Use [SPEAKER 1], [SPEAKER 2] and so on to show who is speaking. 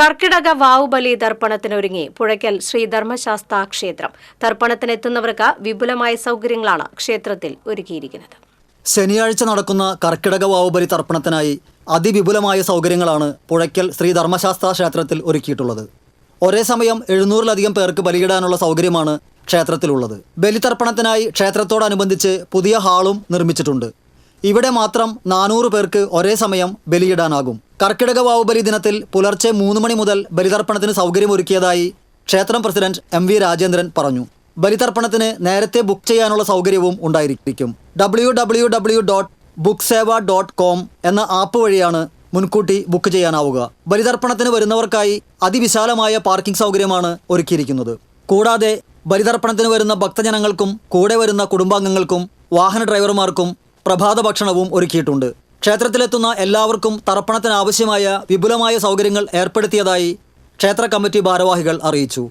[SPEAKER 1] കർക്കിടക വാവുബലി ദർപ്പണത്തിനൊരുങ്ങി പുഴയ്ക്കൽ ശ്രീ ധർമ്മശാസ്ത ക്ഷേത്രം. തർപ്പണത്തിനെത്തുന്നവർക്ക് വിപുലമായ സൗകര്യങ്ങളാണ് ക്ഷേത്രത്തിൽ ഒരുക്കിയിരിക്കുന്നത്.
[SPEAKER 2] ശനിയാഴ്ച നടക്കുന്ന കർക്കിടക വാവുബലി തർപ്പണത്തിനായി അതിവിപുലമായ സൗകര്യങ്ങളാണ് പുഴയ്ക്കൽ ശ്രീ ധർമ്മശാസ്ത്ര ക്ഷേത്രത്തിൽ ഒരുക്കിയിട്ടുള്ളത്. ഒരേ സമയം എഴുന്നൂറിലധികം പേർക്ക് ബലിയിടാനുള്ള സൗകര്യമാണ് ക്ഷേത്രത്തിലുള്ളത്. ബലിതർപ്പണത്തിനായി ക്ഷേത്രത്തോടനുബന്ധിച്ച് പുതിയ ഹാളും നിർമ്മിച്ചിട്ടുണ്ട്. ഇവിടെ മാത്രം നാനൂറ് പേർക്ക് ഒരേ സമയം ബലിയിടാനാകും. കർക്കിടക വാവുബലി ദിനത്തിൽ പുലർച്ചെ മൂന്ന് മണി മുതൽ ബലിതർപ്പണത്തിന് സൗകര്യമൊരുക്കിയതായി ക്ഷേത്രം പ്രസിഡന്റ് എം വി രാജേന്ദ്രൻ പറഞ്ഞു. ബലിതർപ്പണത്തിന് നേരത്തെ ബുക്ക് ചെയ്യാനുള്ള സൗകര്യവും ഉണ്ടായിരിക്കും. W W W dot book Seva dot com എന്ന ആപ്പ് വഴിയാണ് മുൻകൂട്ടി ബുക്ക് ചെയ്യാനാവുക. ബലിതർപ്പണത്തിന് വരുന്നവർക്കായി അതിവിശാലമായ പാർക്കിംഗ് സൗകര്യമാണ് ഒരുക്കിയിരിക്കുന്നത്. കൂടാതെ ബലിതർപ്പണത്തിന് വരുന്ന ഭക്തജനങ്ങൾക്കും കൂടെ വരുന്ന കുടുംബാംഗങ്ങൾക്കും വാഹന ഡ്രൈവർമാർക്കും പ്രഭാത ഭക്ഷണവും ഒരുക്കിയിട്ടുണ്ട്. ക്ഷേത്രത്തിലെത്തുന്ന എല്ലാവർക്കും തർപ്പണത്തിനാവശ്യമായ വിപുലമായ സൗകര്യങ്ങൾ ഏർപ്പെടുത്തിയതായി ക്ഷേത്ര കമ്മിറ്റി ഭാരവാഹികൾ അറിയിച്ചു.